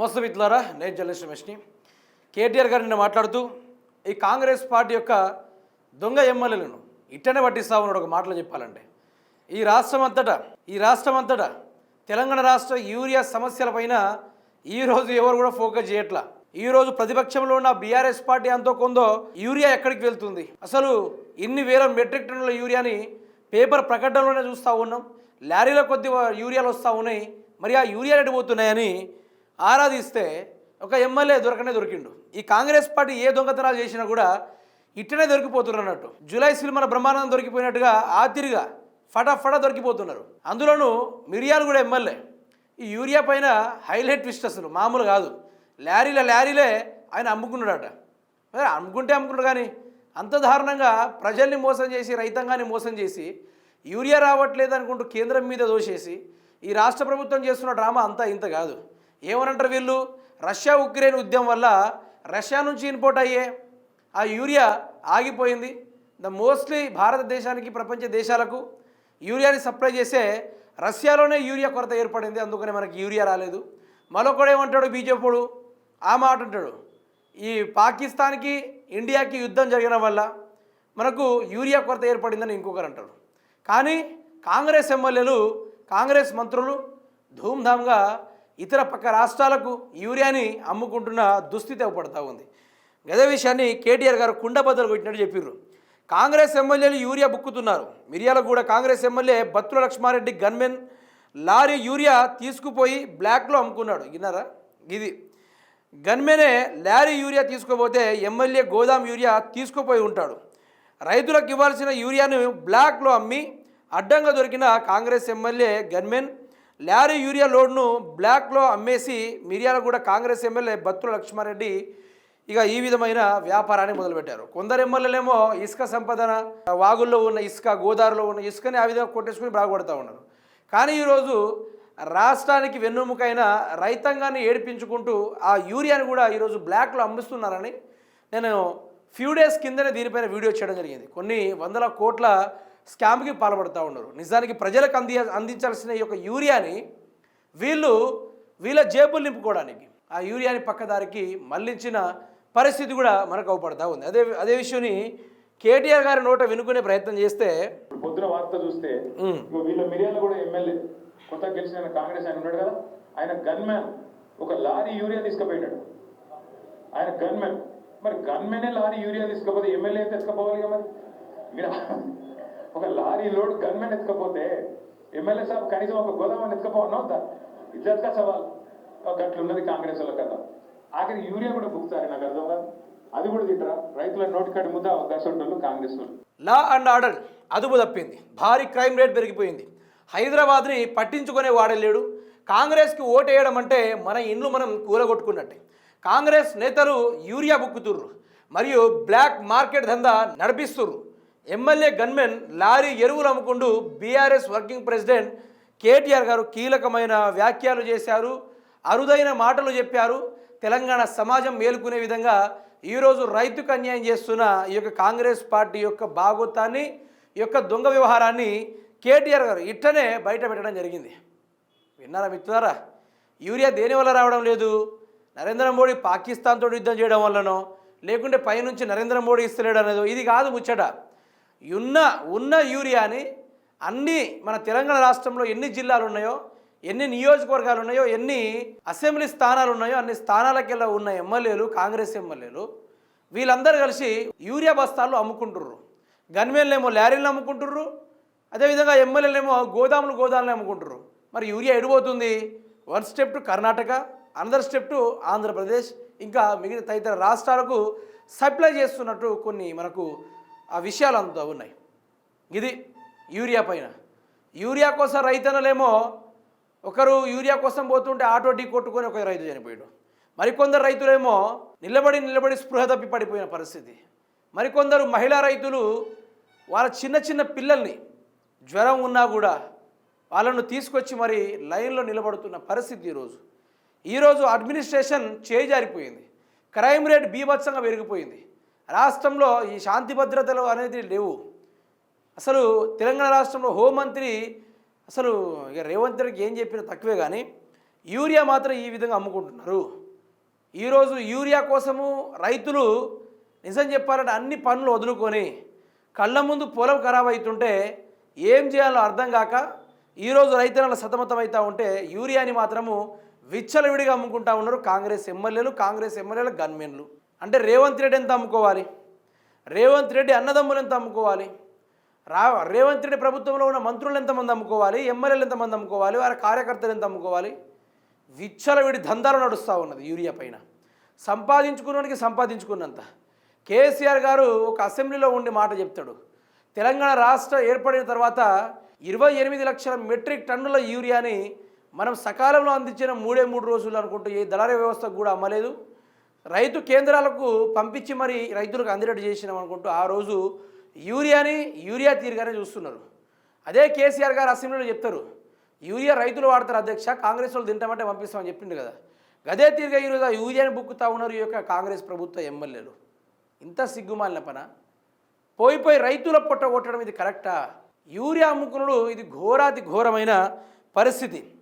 నమస్తే మిత్రులారా నేను జర్నలిస్ట్ రమేష్ని. కేటీఆర్ గారు నిన్న మాట్లాడుతూ ఈ కాంగ్రెస్ పార్టీ యొక్క దొంగ ఎమ్మెల్యేలను ఇట్టనే పట్టిస్తా ఉన్నాడు ఒక మాటలు చెప్పాలంటే. ఈ రాష్ట్రం అంతటా ఈ రాష్ట్రం అంతటా తెలంగాణ రాష్ట్ర యూరియా సమస్యలపైన ఈరోజు ఎవరు కూడా ఫోకస్ చేయట్లా. ఈరోజు ప్రతిపక్షంలో ఉన్న బీఆర్ఎస్ పార్టీ అంతో కొందో యూరియా ఎక్కడికి వెళ్తుంది? అసలు ఇన్ని వేల మెట్రిక్ టన్నుల యూరియాని పేపర్ ప్రకటనలోనే చూస్తూ ఉన్నాం. లారీల కొద్ది యూరియాలు వస్తూ ఉన్నాయి. మరి ఆ యూరియా రేటు పోతున్నాయని ఆరాధిస్తే ఒక ఎమ్మెల్యే దొరకనే దొరికిండు. ఈ కాంగ్రెస్ పార్టీ ఏ దొంగతనాలు చేసినా కూడా ఇట్టనే దొరికిపోతున్నారు అన్నట్టు. జూలై సినిమాల బ్రహ్మానందం దొరికిపోయినట్టుగా ఆతిరిగా ఫటాఫట దొరికిపోతున్నారు. అందులోనూ మిరియాలు కూడా ఎమ్మెల్యే. ఈ యూరియా పైన హైలైట్ ట్విస్ట్ అసలు మామూలు కాదు. లారీల లారీలే ఆయన అమ్ముకున్నాడట. అమ్ముకుంటే అమ్ముకున్నాడు కానీ అంత దారుణంగా ప్రజల్ని మోసం చేసి రైతాంగాన్ని మోసం చేసి యూరియా రావట్లేదు అనుకుంటూ కేంద్రం మీద దోషేసి ఈ రాష్ట్ర ప్రభుత్వం చేస్తున్న డ్రామా అంతా ఇంత కాదు. ఏమనంటారు వీళ్ళు? రష్యా ఉక్రెయిన్ యుద్ధం వల్ల రష్యా నుంచి ఇంపోర్ట్ అయ్యే ఆ యూరియా ఆగిపోయింది. ద మోస్ట్లీ భారతదేశానికి ప్రపంచ దేశాలకు యూరియాని సప్లై చేసే రష్యాలోనే యూరియా కొరత ఏర్పడింది. అందుకనే మనకి యూరియా రాలేదు. మరొకడు ఏమంటాడు? బీజేపీడు ఆ మాట అంటాడు. ఈ పాకిస్తాన్కి ఇండియాకి యుద్ధం జరిగిన వల్ల మనకు యూరియా కొరత ఏర్పడిందని ఇంకొకరు అంటాడు కానీ కాంగ్రెస్ ఎమ్మెల్యేలు కాంగ్రెస్ మంత్రులు ధూమ్ధామ్గా ఇతర పక్క రాష్ట్రాలకు యూరియాని అమ్ముకుంటున్న దుస్థితి అవపడతా ఉంది. గదే విషయాన్ని కేటీఆర్ గారు కుండబద్దలు కొట్టినట్టు చెప్పిర్రు. కాంగ్రెస్ ఎమ్మెల్యేలు యూరియా బుక్కుతున్నారు. మిరియాలకు కూడా Congress MLA Bathula Lakshma Reddy gunmen lorry urea తీసుకుపోయి బ్లాక్లో అమ్ముకున్నాడు. విన్నారా? ఇది. గన్మెనే లారీ యూరియా తీసుకోపోతే ఎమ్మెల్యే గోదాం యూరియా తీసుకుపోయి ఉంటాడు. రైతులకు ఇవ్వాల్సిన యూరియాను బ్లాక్లో అమ్మి అడ్డంగా దొరికిన Congress MLA gunmen lorry urea లోడ్ను బ్లాక్లో అమ్మేసి మిర్యాలగూడ కాంగ్రెస్ ఎమ్మెల్యే బత్తుల లక్ష్మారెడ్డి ఇక ఈ విధమైన వ్యాపారాన్ని మొదలుపెట్టారు. కొందరు ఎమ్మెల్యేలేమో ఇసుక సంపదన వాగుల్లో ఉన్న ఇసుక గోదావరిలో ఉన్న ఇసుకని ఆ విధంగా కొట్టేసుకుని బాగుపడుతూ ఉన్నారు. కానీ ఈరోజు రాష్ట్రానికి వెన్నుముకైన రైతాంగాన్ని ఏడిపించుకుంటూ ఆ యూరియాని కూడా ఈరోజు బ్లాక్లో అమ్మిస్తున్నారని నేను ఫ్యూ డేస్ కిందనే దీనిపైన వీడియో చేయడం జరిగింది. కొన్ని వందల కోట్ల స్కామ్కి పాల్పడుతూ ఉన్నారు. నిజానికి ప్రజలకు అంది అందించాల్సిన ఈ యొక్క యూరియాని వీళ్ళు వీళ్ళ జేబులు నింపుకోవడానికి ఆ యూరియాని పక్కదారికి మళ్ళించిన పరిస్థితి కూడా మనకు అవపడతా ఉంది. అదే అదే విషయాన్ని కేటీఆర్ గారి నోట వినుకునే ప్రయత్నం చేస్తే పొద్దున వార్త చూస్తే వీళ్ళ మిర్యాల కూడా ఎమ్మెల్యే కొత్తగా గెలిచిన కాంగ్రెస్ ఆయన ఉన్నాడు కదా? ఆయన గన్మ్యాన్. ఒక లారీ యూరియా తీసుకుపోయినాడు. ఆయన గన్మ్యాన్. మరి గన్మెనే లారీ యూరియా తీసుకపోతే ఎమ్మెల్యే కదా మరి? మీరు ఒక లారీ లోడ్ గన్మెన్ ఎత్తుకపోతే ఎమ్మెల్యే సాబ్ కనీసం ఒక గోదామని ఎత్తుకపోవడం అవుతా ఇద్దరుగా సవాల్. ఒక గట్లున్నది కాంగ్రెస్ వాళ్ళ కదా ఆఖరి యూరియా కూడా బుక్తారు నాకు అర్థం కాదు అది కూడా తింటారా? రైతుల నోటికాడి ముద్ద అవకాశం ఉండదు కాంగ్రెస్ వాళ్ళు. లా అండ్ ఆర్డర్ అదుపు తప్పింది. భారీ క్రైమ్ రేట్ పెరిగిపోయింది. హైదరాబాద్ని పట్టించుకునే వాడలేడు. కాంగ్రెస్కి ఓటేయడం అంటే మన ఇండ్లు మనం కూలగొట్టుకున్నట్టే. కాంగ్రెస్ నేతలు యూరియా బుక్కుతుర్రు. మరియు బ్లాక్ మార్కెట్ దందా నడిపిస్తుర్రు. ఎమ్మెల్యే గన్మెన్ లారీ ఎరువులు అమ్ముకుంటూ బీఆర్ఎస్ వర్కింగ్ ప్రెసిడెంట్ కేటీఆర్ గారు కీలకమైన వ్యాఖ్యలు చేశారు అరుదైన మాటలు చెప్పారు. తెలంగాణ సమాజం మేలుకునే విధంగా ఈరోజు రైతుకు అన్యాయం చేస్తున్న ఈ యొక్క కాంగ్రెస్ పార్టీ యొక్క భాగోతాన్ని ఈ యొక్క దొంగ వ్యవహారాన్ని కేటీఆర్ గారు ఇట్టనే బయట పెట్టడం జరిగింది. విన్నారా మిత్రులారా? యూరియా దేనివల్ల రావడం లేదు? నరేంద్ర మోడీ పాకిస్తాన్తో యుద్ధం చేయడం వల్లనో లేకుంటే పైనుంచి నరేంద్ర మోడీ ఇస్తలేడు అనేది ఇది కాదు ముచ్చట. ఉన్న ఉన్న యూరియాని అన్ని మన తెలంగాణ రాష్ట్రంలో ఎన్ని జిల్లాలు ఉన్నాయో ఎన్ని నియోజకవర్గాలు ఉన్నాయో ఎన్ని అసెంబ్లీ స్థానాలు ఉన్నాయో అన్ని స్థానాలకెళ్ళ ఉన్న ఎమ్మెల్యేలు కాంగ్రెస్ ఎమ్మెల్యేలు వీళ్ళందరూ కలిసి యూరియా బస్తాలు అమ్ముకుంటుర్రు. గన్మేళ్ళేమో లారీలు అమ్ముకుంటుర్రు. అదేవిధంగా ఎమ్మెల్యేలేమో గోదాములు గోదాములు అమ్ముకుంటుర్రు. మరి urea ఎడిపోతుంది? One step to Karnataka another step to Andhra Pradesh. ఇంకా మిగతా తదితర రాష్ట్రాలకు సప్లై చేస్తున్నట్టు కొన్ని మనకు ఆ విషయాలు అంతా ఉన్నాయి. ఇది యూరియా పైన. యూరియా కోసం రైతన్నలేమో ఒకరు యూరియా కోసం పోతుంటే ఆటో డీ కొట్టుకొని ఒక రైతు చనిపోయాడు. మరికొందరు రైతులేమో నిలబడి నిలబడి స్పృహ తప్పి పడిపోయిన పరిస్థితి. మరికొందరు మహిళా రైతులు వాళ్ళ చిన్న చిన్న పిల్లల్ని జ్వరం ఉన్నా కూడా వాళ్ళను తీసుకొచ్చి మరి లైన్లో నిలబడుతున్న పరిస్థితి ఈరోజు. ఈరోజు అడ్మినిస్ట్రేషన్ చేజారిపోయింది. క్రైమ్ రేట్ బీభత్సంగా పెరిగిపోయింది. రాష్ట్రంలో ఈ శాంతి భద్రతలు అనేది లేవు. అసలు తెలంగాణ రాష్ట్రంలో హోంమంత్రి అసలు ఇక రేవంత్ రెడ్డికి ఏం చెప్పినా తక్కువే కానీ యూరియా మాత్రం ఈ విధంగా అమ్ముకుంటున్నారు. ఈరోజు యూరియా కోసము రైతులు నిజం చెప్పాలంటే అన్ని పనులు వదులుకొని కళ్ళ ముందు పొలం ఖరాబ్ అవుతుంటే ఏం చేయాలో అర్థం కాక ఈరోజు రైతుల సతమతం అవుతూ ఉంటే యూరియాని మాత్రము విచ్చలవిడిగా అమ్ముకుంటా ఉన్నారు కాంగ్రెస్ ఎమ్మెల్యేలు కాంగ్రెస్ ఎమ్మెల్యేల గన్మెన్లు. అంటే రేవంత్ రెడ్డి ఎంత అమ్ముకోవాలి? రేవంత్ రెడ్డి అన్నదమ్ములు ఎంత అమ్ముకోవాలి? రా రేవంత్ రెడ్డి ప్రభుత్వంలో ఉన్న మంత్రులు ఎంతమంది అమ్ముకోవాలి? ఎమ్మెల్యేలు ఎంతమంది అమ్ముకోవాలి? వారి కార్యకర్తలు ఎంత అమ్ముకోవాలి? విచ్చలవిడి దందాలు నడుస్తూ ఉన్నది యూరియా పైన. సంపాదించుకున్నవాడికి సంపాదించుకున్నంత. కేసీఆర్ గారు ఒక అసెంబ్లీలో ఉండి మాట చెప్తాడు. తెలంగాణ రాష్ట్ర ఏర్పడిన తర్వాత ఇరవై ఎనిమిది లక్షల మెట్రిక్ టన్నుల యూరియాని మనం సకాలంలో అందించిన మూడే మూడు రోజులు అనుకుంటూ ఏ దళారీ వ్యవస్థకు కూడా అమ్మలేదు. రైతు కేంద్రాలకు పంపించి మరి రైతులకు అందేటట్టు చేసినాం అనుకుంటూ ఆ రోజు యూరియాని యూరియా తీరుగానే చూస్తున్నారు. అదే కేసీఆర్ గారు అసెంబ్లీలో చెప్తారు యూరియా రైతులు వాడతారు అధ్యక్ష కాంగ్రెస్ వాళ్ళు తింటామంటే పంపిస్తామని చెప్పిండు కదా. గదే తీరుగా ఈరోజు ఆ యూరియాని బుక్కుతా ఉన్నారు ఈ యొక్క కాంగ్రెస్ ప్రభుత్వ ఎమ్మెల్యేలు. ఇంత సిగ్గుమాలిన పన? పోయిపోయి రైతుల పొట్ట కొట్టడం ఇది కరెక్టా? యూరియా అమ్ముకునుడు ఇది ఘోరాతి ఘోరమైన పరిస్థితి.